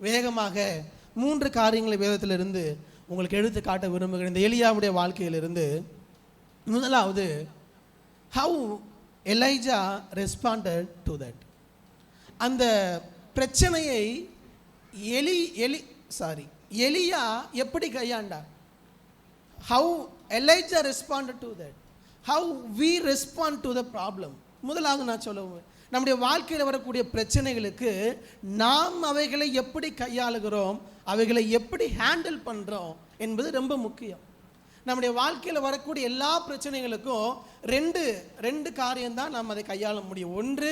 வேகமாக மூன்று காரியங்களை வேதத்திலிருந்து உங்களுக்கு எடுத்து காட்ட விரும்புகிறேன். இந்த எளியாவுடைய வாழ்க்கையிலிருந்து முதலாவது how Elijah responded to that அந்த பிரச்சனையை எலி எலி சாரி எலியா எப்படி கையாண்டா how Elijah responded to that how we respond to the problem முதலாவது நான் சொல்லுவேன் நம்முடைய வாழ்க்கையில் வரக்கூடிய பிரச்சனைகளுக்கு நாம் அவைகளை எப்படி கையாளுகிறோம் அவைகளை எப்படி ஹேண்டில் பண்ணுறோம் என்பது ரொம்ப முக்கியம். நம்முடைய வாழ்க்கையில் வரக்கூடிய எல்லா பிரச்சனைகளுக்கும் ரெண்டு ரெண்டு காரியம்தான் நாம் அதை கையாள முடியும். ஒன்று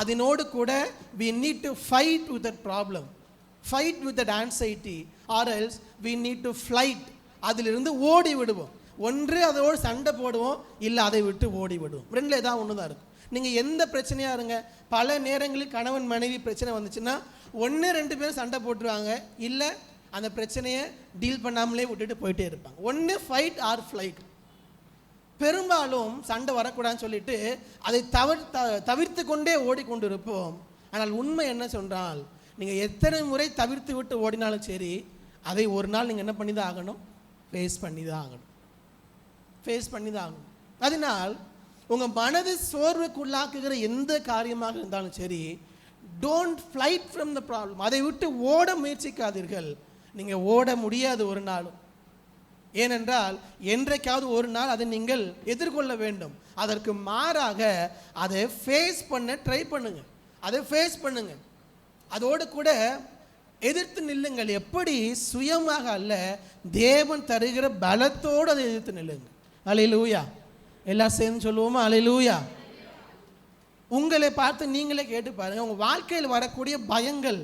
அதனோடு கூட we need to fight with that problem fight with that anxiety or else we need to flight அதிலிருந்து ஓடி விடுவோம் ஒன்று அதோடு சண்டை போடுவோம். இல்லை அதை விட்டு ஓடி விடுவோம் ரெண்டில் ஏதாவது ஒன்று தான் இருக்கும். நீங்கள் எந்த பிரச்சனையாக இருங்க. பல நேரங்களில் கணவன் மனைவி பிரச்சனை வந்துச்சுன்னா ஒன்று ரெண்டு பேரும் சண்டை போட்டுருவாங்க. இல்லை அந்த பிரச்சனையை டீல் பண்ணாமலே விட்டுட்டு போயிட்டே இருப்பாங்க. ஒன்று ஃபைட் ஆர் ஃப்ளைட் பெரும்பாலும் சண்டை வரக்கூடாதுன்னு சொல்லிட்டு அதை தவிர தவிர்த்து கொண்டே ஓடிக்கொண்டு இருப்போம் ஆனால் உண்மை என்ன சொன்னால் நீங்கள் எத்தனை முறை தவிர்த்து விட்டு ஓடினாலும் சரி அதை ஒரு நாள் நீங்கள் என்ன பண்ணி தான் ஆகணும்? ஃபேஸ் பண்ணி தான் ஆகணும். ஃபேஸ் பண்ணி தான் ஆகணும். அதனால் உங்கள் மனது சோர்வுக்குள்ளாக்குகிற எந்த காரியமாக இருந்தாலும் சரி don't flight from the problem அதை விட்டு ஓட முயற்சிக்காதீர்கள். நீங்கள் ஓட முடியாது ஒரு நாளும். ஏனென்றால் என்றைக்காவது ஒரு நாள் அதை நீங்கள் எதிர்கொள்ள வேண்டும். அதற்கு மாறாக அதை ஃபேஸ் பண்ண ட்ரை பண்ணுங்க. அதை ஃபேஸ் பண்ணுங்க. அதோடு கூட எதிர்த்து நில்லுங்கள். எப்படி? சுயமாக அல்ல தேவன் தருகிற பலத்தோடு அதை எதிர்த்து நில்லுங்க அலையிலூயா எல்லாம் சேர்ந்து சொல்லுவோமா? அலையிலூயா உங்களை பார்த்து நீங்களே கேட்டு பாருங்கள் உங்கள் வாழ்க்கையில் வரக்கூடிய பயங்கள்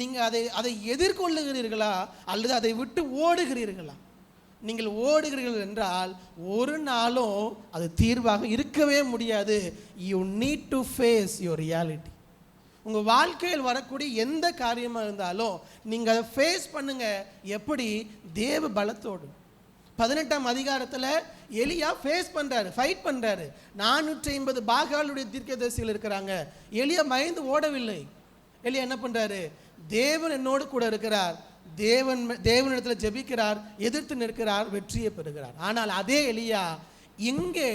நீங்கள் அதை அதை எதிர்கொள்ளுகிறீர்களா அல்லது அதை விட்டு ஓடுகிறீர்களா? நீங்கள் ஓடுகிறீர்கள் என்றால் ஒரு நாளும் அது தீர்வாக இருக்கவே முடியாது. You need to face your reality உங்கள் வாழ்க்கையில் வரக்கூடிய எந்த காரியமாக இருந்தாலும் நீங்கள் அதை ஃபேஸ் பண்ணுங்கள் எப்படி? தேவ பலத்தோடு. பதினெட்டாம் அதிகாரத்தில் எலியா ஃபேஸ் பண்ணுறாரு ஃபைட் பண்ணுறாரு நானூற்றி ஐம்பது பாகாலுடைய தீர்க்கதரிசிகள் இருக்கிறாங்க. எலியா பயந்து ஓடவில்லை. எலியா என்ன பண்ணுறாரு தேவன் என்னோடு கூட இருக்கிறார். தேவன் தேவனிடத்தில் ஜெபிக்கிறார் எதிர்த்து நிற்கிறார் வெற்றியை பெறுகிறார். ஆனால் அதே எலியா இங்கே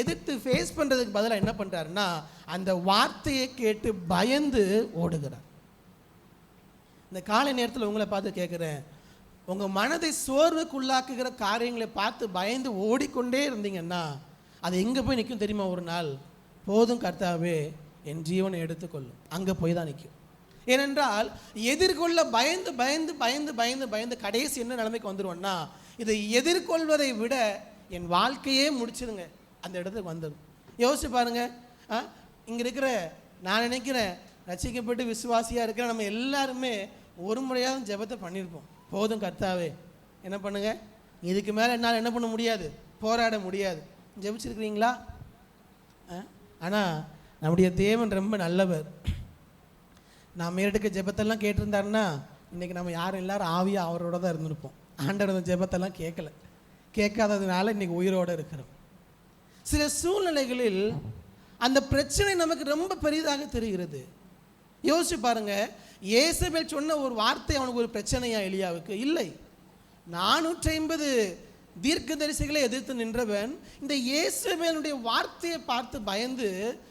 எதிர்த்து ஃபேஸ் பண்ணுறதுக்கு பதிலாக என்ன பண்ணுறாருன்னா அந்த வார்த்தையை கேட்டு பயந்து ஓடுகிறார். இந்த காலை நேரத்தில் உங்களை பார்த்து கேட்குறேன் உங்கள் மனதை சோர்வுக்குள்ளாக்குகிற காரியங்களை பார்த்து பயந்து ஓடிக்கொண்டே இருந்தீங்கன்னா அது எங்கே போய் நிற்கும் தெரியுமா ஒரு நாள்? போதும் கர்த்தாவே என் ஜீவனை எடுத்துக்கொள்ளும். அங்கே போய் தான் நிற்கும் ஏனென்றால் எதிர்கொள்ள பயந்து பயந்து பயந்து பயந்து பயந்து கடைசி என்ன நிலைமைக்கு வந்துடுவோன்னா இதை எதிர்கொள்வதை விட என் வாழ்க்கையே முடிச்சிருங்க. அந்த இடத்துக்கு வந்துடும் யோசிச்சு பாருங்க. ஆ இங்கே இருக்கிற நான் நினைக்கிறேன் ரசிக்கப்பட்டு விசுவாசியாக இருக்கிற நம்ம எல்லாருமே ஒரு முறையாவது ஜெபத்தை பண்ணியிருப்போம் போதும் கர்த்தாவே. என்ன பண்ணுங்க? இதுக்கு மேலே என்னால் என்ன பண்ண முடியாது? போராட முடியாது. ஜெபிச்சிருக்கிறீங்களா? ஆனால் நம்முடைய தேவன் ரொம்ப நல்லவர். நான் மேலெடுக்க ஜெபத்தெல்லாம் கேட்டிருந்தாருன்னா இன்றைக்கி நம்ம யாரும் எல்லாரும் ஆவியாக அவரோட தான் இருந்திருப்போம். ஆண்டோட ஜெபத்தெல்லாம் கேட்கல. கேட்காததுனால இன்றைக்கி உயிரோடு இருக்கிறோம். சில சூழ்நிலைகளில் அந்த பிரச்சனை நமக்கு ரொம்ப பெரிதாக தெரிகிறது. யோசிச்சு பாருங்க ஏசபேல் சொன்ன ஒரு வார்த்தை அவனுக்கு ஒரு பிரச்சனையா எலியாவுக்கு? இல்லை. நானூற்றி ஐம்பது தீர்க்க தரிசிகளை எதிர்த்து நின்றவன் இந்த இயேசுபேனுடைய வார்த்தையை பார்த்து பயந்து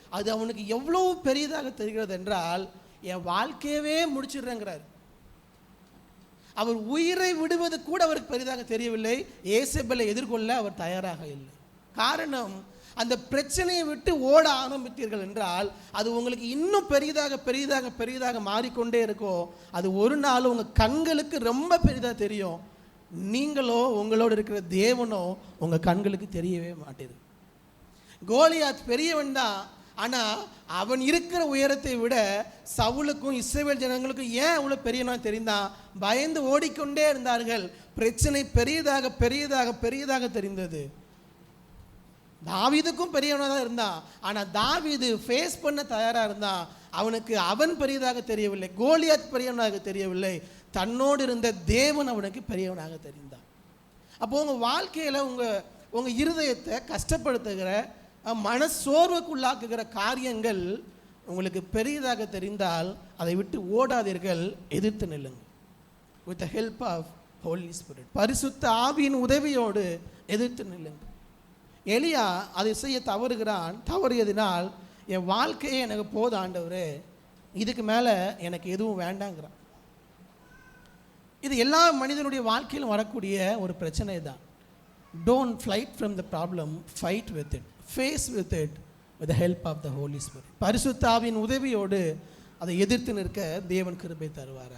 அது அவனுக்கு எவ்வளவு பெரியதாக தெரிகிறது என்றால் என் வாழ்க்கையவே முடிச்சிடுறேங்கிறார். அவர் உயிரை விடுவது கூட அவருக்கு பெரிதாக தெரியவில்லை. ஏசபலை எதிர்கொள்ள அவர் தயாராக இல்லை. காரணம் அந்த பிரச்சனையை விட்டு ஓட ஆரம்பித்தீர்கள் என்றால் அது உங்களுக்கு இன்னும் பெரியதாக பெரியதாக பெரியதாக மாறிக்கொண்டே இருக்கும். அது ஒரு நாள் உங்கள் கண்களுக்கு ரொம்ப பெரிதாக தெரியும். நீங்களோ உங்களோடு இருக்கிற தேவனோ உங்கள் கண்களுக்கு தெரியவே மாட்டேது. கோலியாத் பெரியவன் தான் ஆனால் அவன் இருக்கிற உயரத்தை விட சவுலுக்கும் இஸ்ரேல் ஜனங்களுக்கும் ஏன் அவ்வளோ பெரியனா தெரிந்தான் பயந்து ஓடிக்கொண்டே இருந்தார்கள். பிரச்சனை பெரியதாக பெரியதாக பெரியதாக தெரிந்தது. தாவிதுக்கும் பெரியவனாக தான் இருந்தான் ஆனால் தாவிது ஃபேஸ் பண்ண தயாராக இருந்தான் அவனுக்கு அவன் பெரியதாக தெரியவில்லை. கோலியாத் பெரியவனாக தெரியவில்லை. தன்னோடு இருந்த தேவன் அவனுக்கு பெரியவனாக தெரிந்தான். அப்போ உங்கள் வாழ்க்கையில் உங்கள் உங்கள் இருதயத்தை கஷ்டப்படுத்துகிற மனசோர்வுக்குள்ளாக்குகிற காரியங்கள் உங்களுக்கு பெரியதாக தெரிந்தால் அதை விட்டு ஓடாதீர்கள் எதிர்த்து நில்லுங்கள். With the help of Holy Spirit பரிசுத்த ஆவியின் உதவியோடு எதிர்த்து நில்லுங்கள். எலியா அதை செய்ய தவறுகிறான் தவறியதினால் என் வாழ்க்கையே எனக்கு போது ஆண்டவரே. இதுக்கு மேலே எனக்கு எதுவும் வேண்டாங்கிறான். இது எல்லா மனிதனுடைய வாழ்க்கையிலும் வரக்கூடிய ஒரு பிரச்சனை தான் don't flight from the problem fight with it face with it with help of the Holy Spirit பரிசுத்தாவின் உதவியோடு அதை எதிர்த்து நிற்க தேவன் கிருபை தருவார்